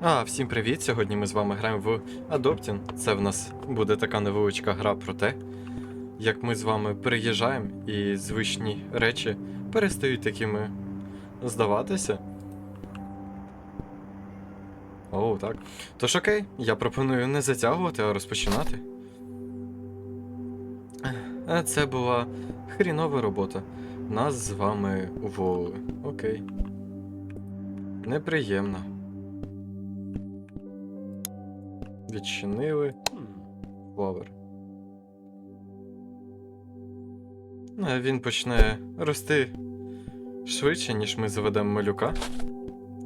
А, всім привіт! Сьогодні ми з вами граємо в Adoptin. Це в нас буде така невеличка гра про те, як ми з вами переїжджаємо і звичні речі перестають такими здаватися. О, так. Тож окей, я пропоную не затягувати, а розпочинати. Це була хрінова робота. Нас з вами уволили. Окей. Неприємно. Відчинили. Флавер. Ну, він почне рости швидше, ніж ми заведемо малюка.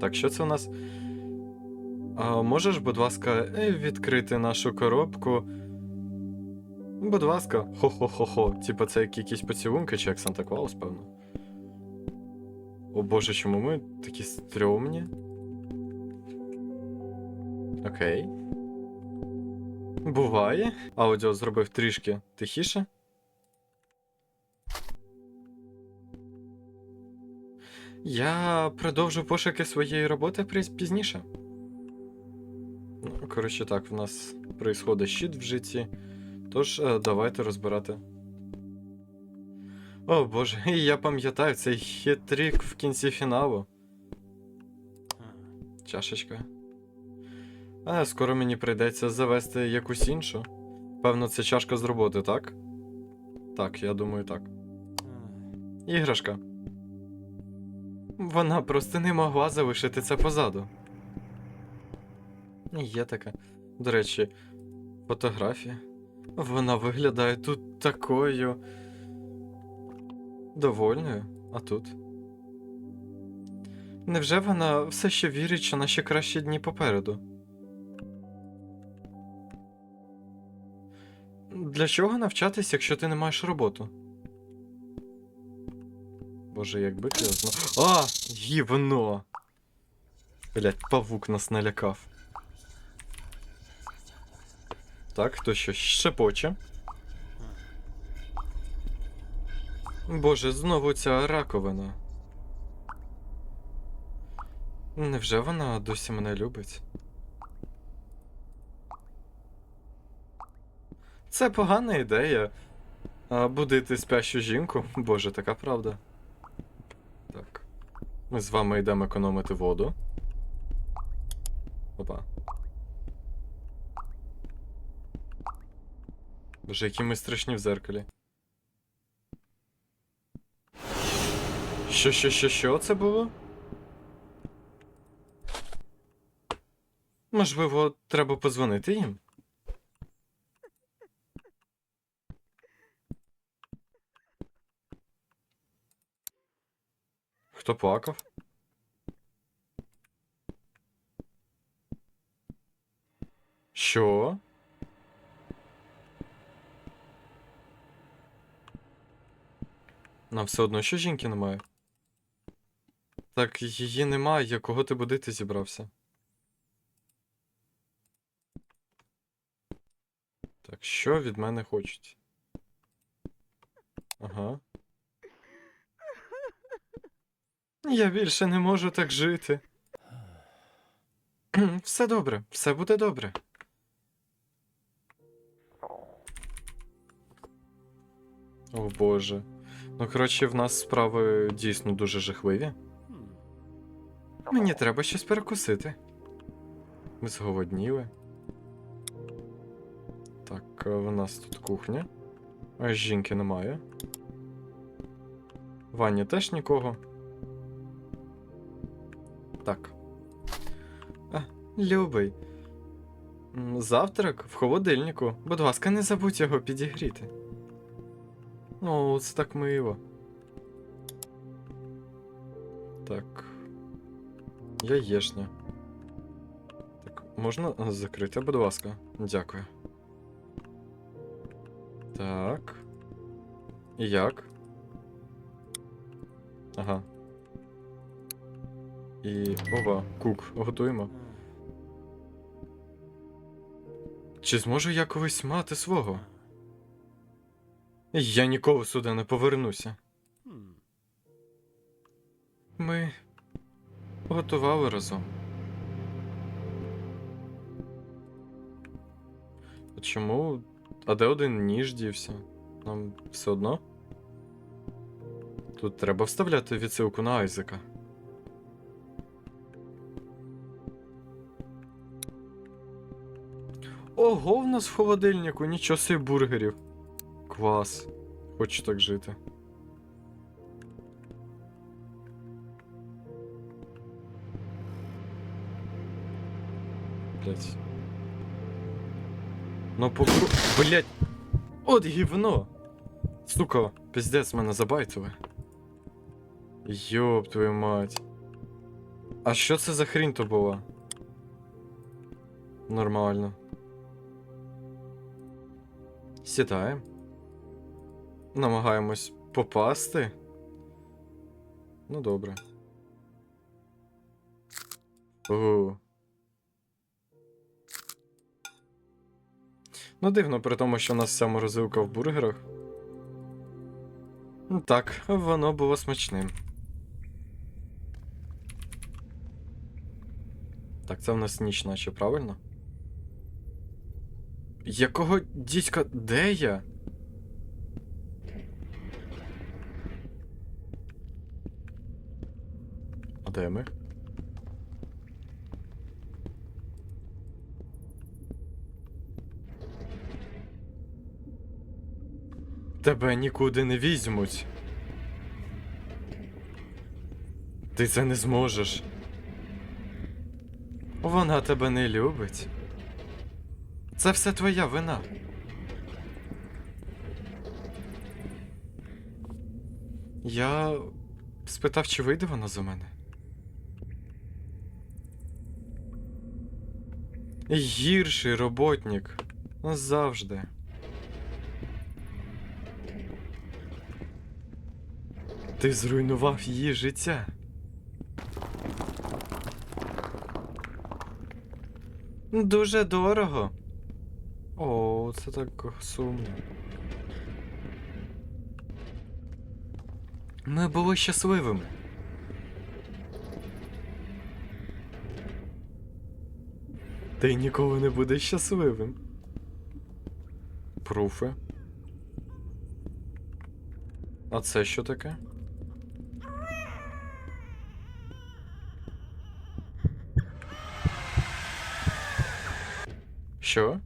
Так, що це у нас? А, можеш, будь ласка, відкрити нашу коробку? Будь ласка, хо-хо-хо-хо. Типа це як якісь поцілунки чи як Санта Клаус, певно. О боже, чому ми такі стрьомні? Окей. Буває. Аудіо зробив трішки тихіше. Я продовжу пошуки своєї роботи пізніше. Ну, коротше, так, в нас происходить щит в житті. Тож, е, давайте розбирати. О боже, і я пам'ятаю цей хитрик в кінці фіналу. Чашечка. А скоро мені прийдеться завести якусь іншу. Певно, це чашка з роботи, так? Так, я думаю, так. Іграшка. Вона просто не могла залишити це позаду. Є таке. До речі, фотографія. Вона виглядає тут такою. довольною, а тут. Невже вона все ще вірить, що наші кращі дні попереду? Для чого навчатись, якщо ти не маєш роботу? Боже, якби ти я знав. А! Гівно! Блять, павук нас налякав. Так, хто що щепоче? Боже, знову ця раковина. Невже вона досі мене любить? Це погана ідея. Будити спящу жінку? Боже, така правда. Так. Ми з вами йдемо економити воду. Опа. Боже, які ми страшні в зеркалі. Що, що, що, що це було? Можливо, треба подзвонити їм? Хто плакав? Що? Нам все одно що жінки немає. Так, її немає, я кого ти будити зібрався? Так, що від мене хочуть? Ага. Я більше не можу так жити. Все добре, все буде добре. О боже. Ну, коротше, в нас справи дійсно дуже жахливі. Мені треба щось перекусити. Ми зголодніли. Так, е, в нас тут кухня. А жінки немає. В Ванні теж нікого. Так. А, любий. Завтрак в холодильнику. Будь ласка, не забудь його підігріти. О, це так мило. Так. Яєшня. Так, можна закрити, будь ласка. Дякую. Так. Як? Ага і ова, кук, готуємо. Чи зможу я колись мати свого? Я ніколи сюди не повернуся. Ми готували разом. Чому? А де один ніж дівся? Нам все одно? Тут треба вставляти відсилку на Айзека. Ого, в нас в холодильнику, нічого собі бургерів. Клас. Хочу так жити. Блять. Ну покру... Блять. От гівно. Сука, пиздец, мене забайтили. Йоп твою мать. А що це за хрінь то була? Нормально. Сідаємо. Намагаємось попасти. Ну добре. О. Ну, дивно, при тому, що у нас вся морозилка в бургерах. Ну, Так, воно було смачним. Так, це в нас ніч, наче, правильно? Якого дідька. Де я? А де ми? Тебе нікуди не візьмуть. Ти це не зможеш. Вона тебе не любить. Це все твоя вина. Я спитав, чи вийде вона за мене. Гірший роботник. Завжди. Ти зруйнував її життя. Дуже дорого. О, це так сумно. Ми були щасливими. Ти ніколи не будеш щасливим. Пруфи. А це що таке? Що?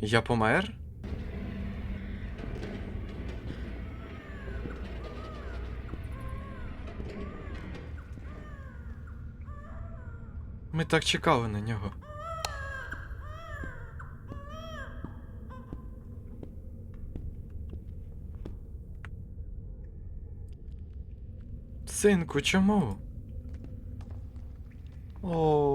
Я помер? Ми так чекали на нього. Синку, чому? О.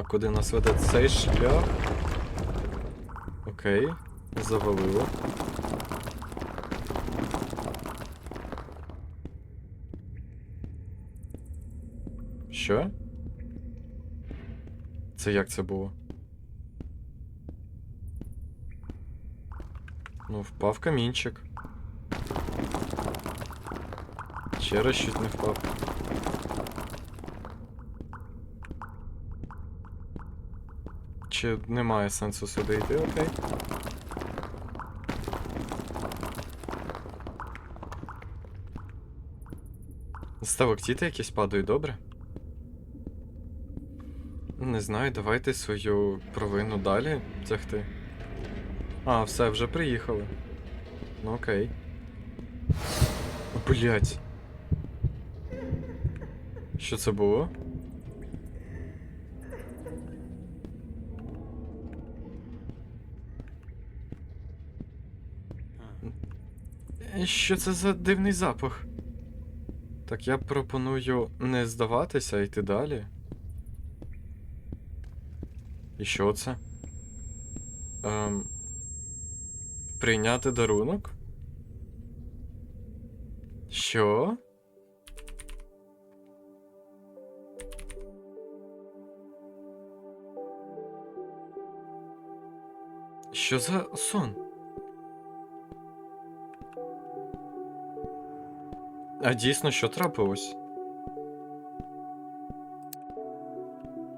Так, куди нас веде цей шлях? Окей, завалило. Що? Це як це було? Ну, впав камінчик. Ще раз чуть не впав. Чи немає сенсу сюди йти, окей? Сталактіти якісь падають, добре? Не знаю, давайте свою провину далі тягти. А, все, вже приїхали. Ну окей. Блять. Що це було? Що це за дивний запах? Так я пропоную не здаватися а йти далі. І що це? Ем... Прийняти дарунок? Що? Що за сон? А дійсно, що трапилось?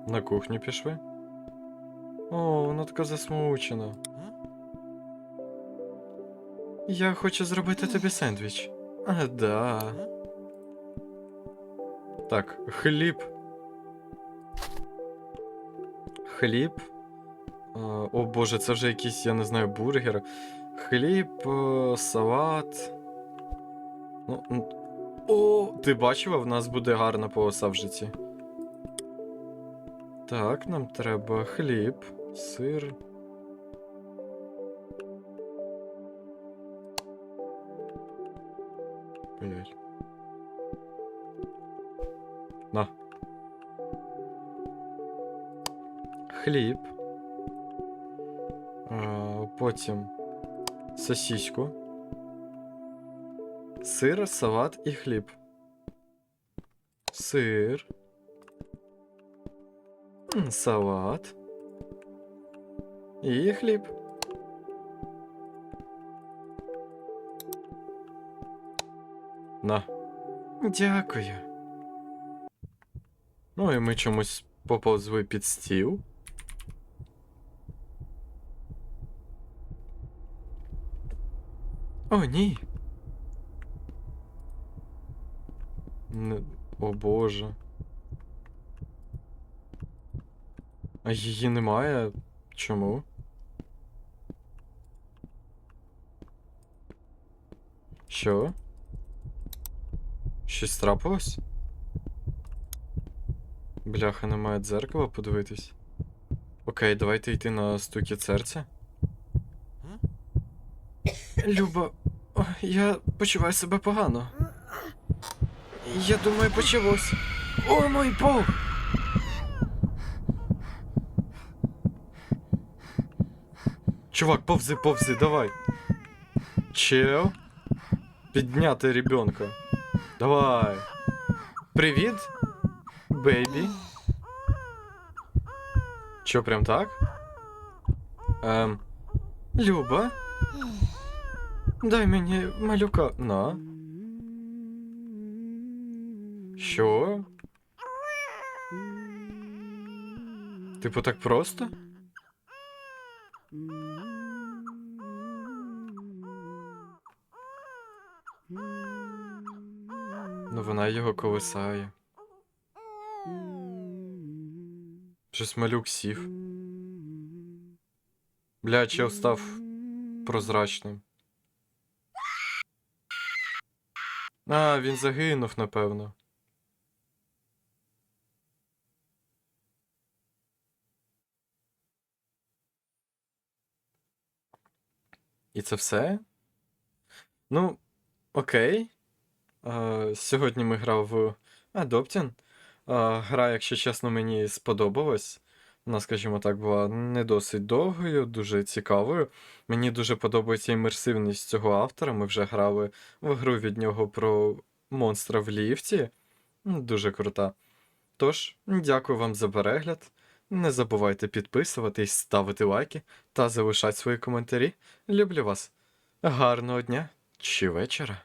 На кухню пішли? О, вона така засмучена. Я хочу зробити тобі сендвіч. А, да. Так, хліб. Хліб. О боже, це вже якийсь, я не знаю, бургер. Хліб, е, салат. Ну, о, ти бачила, в нас буде гарна полоса в житті. Так, нам треба хліб, сир. Ой-ой. На. Хліб. А, потім сосиську. Сир, салат і хліб. Сир. Салат. І хліб. На. Дякую. Ну і ми чомусь поповзли під стіл. О, ні. Не... О боже. А її немає. Чому? Що? Щось трапилось? Бляха, немає дзеркала подивитись. Окей, давайте йти на стукіт серця. Люба, я почуваю себе погано. Я думаю, почалось. О мой бог! Чувак, повзи, повзи, давай. Чел. Підняти ребенка. Давай. Привіт, бейбі. Чо, прям так? Ем. Люба. Дай мені малюка. На. Що? Типу так просто? Ну вона його колисає. Щось малюк сів. Бля, чел став прозрачним. А, він загинув, напевно. І це все? Ну, окей. А, сьогодні ми грав в Adoptin. А, гра, якщо чесно, мені сподобалась. Вона, скажімо так, була не досить довгою, дуже цікавою. Мені дуже подобається імерсивність цього автора. Ми вже грали в гру від нього про монстра в ліфті. Дуже крута. Тож, дякую вам за перегляд. Не забувайте підписуватись, ставити лайки та залишати свої коментарі. Люблю вас. Гарного дня чи вечора.